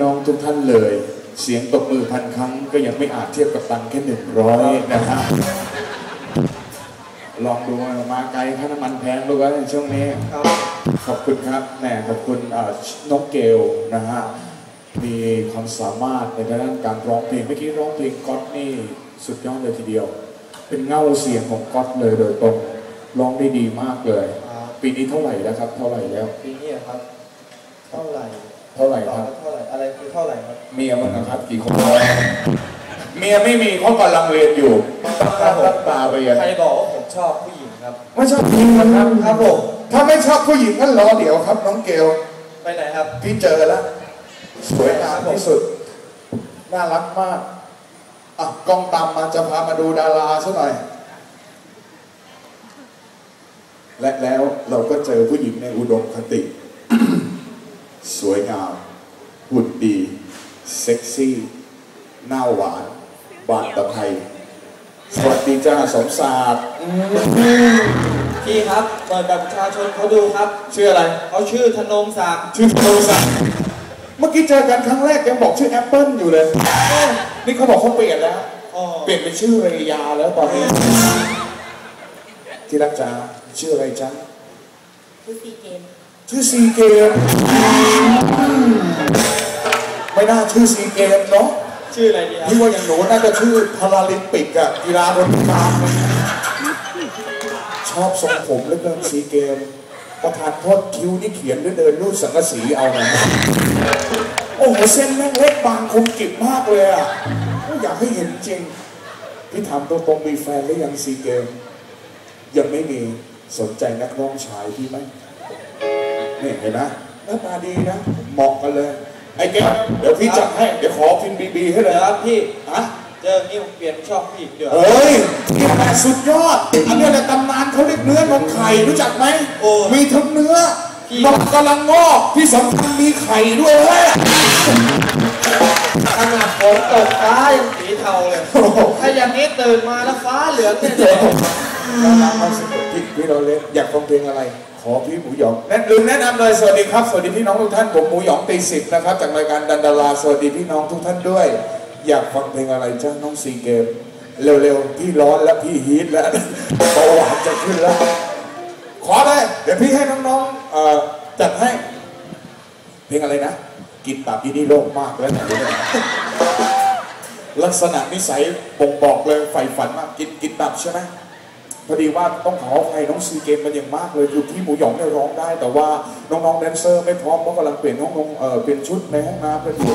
น้องทุกท่านเลย เสียงตบมือพันครั้งก็ยังไม่อาจเทียบกับตังค์แค่หนึ่งร้อยนะฮะลองดูมาไกลค่าน้ำมันแพงด้วยในช่วงนี้ครับขอบคุณครับแหมขอบคุณเอ่อน้องเกลนะฮะมีความสามารถในด้านการร้องเพลงเมื่อกี้ร้องเพลงก๊อตนี่สุดยอดเลยทีเดียว เป็นเงาเสียงของก๊อตเลยโดยตรงร้องได้ดีมากเลยครับปีนี้เท่าไหร่แล้วครับ เท่าไหร่แล้ว ปีนี้ครับ เท่าไหร่ เท่าไหร่ตอคนรับละเท่าไหร่อะไรคือเท่าไหร่ครับ เมียมันนะครับกี่คนเมียไม่มีเขากำลังเรียนอยู่ตั้งหน้าตั้งตาไปยังใครบอกว่าผมชอบผู้หญิงครับ ไม่ชอบผู้หญิงนะครับครับผมถ้าไม่ชอบผู้หญิงก็รอเดี๋ยวครับ น้องเกลไปไหนครับ พี่เจอแล้วสวยงามที่สุด น่ารักมากอะกล้องตามมาจะพามาดูดาราซะหน่อย และแล้วเราก็เจอผู้หญิงในอุดมคติ สวยงามหุ่นดีเซ็กซี่หน้าหวานบานตะไคร้สวัสดีจ้าสมศาสตร์อืมพี่ครับเปิดแบบประชาชนเขาดูครับ ชื่ออะไร เขาชื่อธนงศักดิ์ชื่อโทรศัพท์เมื่อกี้เจอกันครั้งแรกยังบอกชื่อแอปเปิลอยู่เลย นี่เขาบอกเขาเปลี่ยนแล้วอ๋อเปลี่ยนเป็นชื่อเรยาแล้วตอนนี้ ที่รักจ๋าชื่ออะไรจ๊ะคือซีเกม ชื่อซีเกมไม่น่าชื่อซีเกมเนาะชื่ออะไรดีครับพี่ว่าอย่างหนูน่าจะชื่อพาราลิมปิกอะกีฬาบนกลางชอบทรงผมเหลือเกินซีเกม ประธานโทษคิ้วนี่เขียนด้วยเดินรูดสังกะสีเอานะโอ้โหเส้นแม่งเล็กบางคมกริบมากเลยอะอยากให้เห็นจริง พี่ถามตรงๆมีแฟนหรือยังซีเกม ยังไม่มีสนใจนักร้องชายพี่ไหม นี่เห็นไหมหน้าตาดีนะ เหมาะกันเลย ไอ้แกวเดี๋ยวพี่จัดให้ เดี๋ยวขอพินบีบีให้เลยเดี๋ยวครับพี่ฮะเจออย่างนี้ผมเปลี่ยนชอบผู้หญิงเดี๋ยวเฮ้ยนี่แหละสุดยอด อันนี้แหละตำนานเขาเรียกเนื้อนมไข่รู้จักไหมโอ้มีทั้งเนื้อพี่นมกำลังงอกที่สำคัญมีไข่ด้วยเว้ยขนาดฝนตกฟ้ายังสีเทาเลยโอ้โหถ้าอย่างนี้ตื่นมาแล้วฟ้าเหลืองเนี่ย เลยน่ารักมากสุดพี่พี่เราเลอยากฟังเพลงอะไร ขอพี่หมูหยองแนะลืมแนะนำเลยสวัสดีครับ สวัสดีพี่น้องทุกท่านผมหมูหยองตีสิบนะครับ จากรายการดันดาราสวัสดีพี่น้องทุกท่านด้วย อยากฟังเพลงอะไรจ้าน้องซีเกมเร็วๆพี่ร้อนแล้วพี่ฮีทแล้วเบาหวานจะขึ้นแล้ว ขอเลยเดี๋ยวพี่ให้น้องๆจัดให้ เพลงอะไรนะ กินตับที่นี่โลกมากแล้วนะลักษณะนิสัยบ่งบอกเลยใฝ่ฝันมากกินกินตับใช่ไหม พอดีว่าต้องขออภัยน้องซีเกมมันอย่างมากเลยคือพี่หมูหยองเนี่ยร้องได้ แต่ว่าน้องๆแดนเซอร์ไม่พร้อมเพราะกำลังเปลี่ยนห้องนงเออเปลี่ยนชุดในห้องน้ำกันอยู่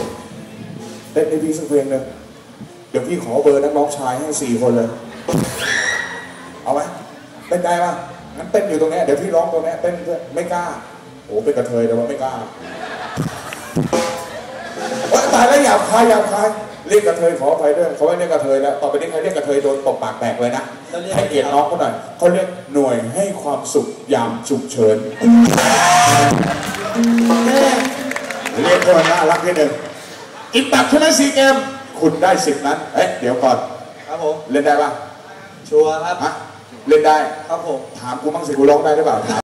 เต้นให้พี่สักเพลงหนึ่งเดี๋ยวพี่ขอเบอร์นักร้องชายให้สี่คนเลย เอาไหมเต้นได้ปะงั้นเต้นอยู่ตรงนี้เดี๋ยวพี่ร้องตรงนี้เต้นเพื่อไม่กล้าโอ้เป็นกระเทยแต่ว่าไม่กล้าตายแล้วหยาบคายหยาบคาย เรียกกระเทยขออภัยด้วยเขาไม่เรียกกระเทยแล้วต่อไปนี้ใครเรียกกระเทยโดนตบปากแตกเลยนะแล้วเรียกให้เกียรติน้องเขาหน่อยเขาเรียกหน่วยให้ความสุขยามฉุกเฉินแม่เรียกคนน่ารักนิดหนึ่งกินตับใช่ไหมซีเกมคุณได้สิบนั้นเอ๊ะเดี๋ยวก่อนครับผมเล่นได้ปะชัวร์ครับฮะเล่นได้ครับผมถามกูบ้างสิกูร้องได้หรือเปล่า